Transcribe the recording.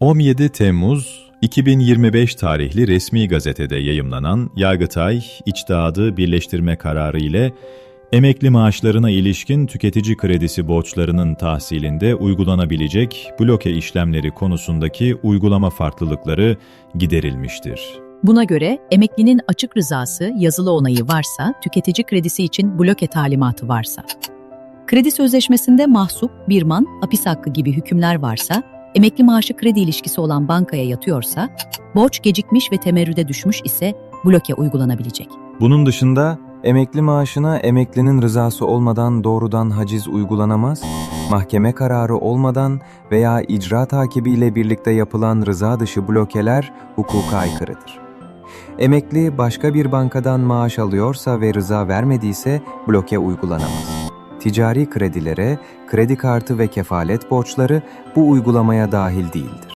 17 Temmuz 2025 tarihli resmi gazetede yayımlanan Yargıtay İçtihadı Birleştirme kararı ile emekli maaşlarına ilişkin tüketici kredisi borçlarının tahsilinde uygulanabilecek bloke işlemleri konusundaki uygulama farklılıkları giderilmiştir. Buna göre emeklinin açık rızası, yazılı onayı varsa, tüketici kredisi için bloke talimatı varsa, kredi sözleşmesinde mahsup, birman, hapis hakkı gibi hükümler varsa, emekli maaşı kredi ilişkisi olan bankaya yatıyorsa, borç gecikmiş ve temerrüde düşmüş ise bloke uygulanabilecek. Bunun dışında emekli maaşına emeklinin rızası olmadan doğrudan haciz uygulanamaz, mahkeme kararı olmadan veya icra takibiyle birlikte yapılan rıza dışı blokeler hukuka aykırıdır. Emekli başka bir bankadan maaş alıyorsa ve rıza vermediyse bloke uygulanamaz. Ticari kredilere, kredi kartı ve kefalet borçları bu uygulamaya dahil değildir.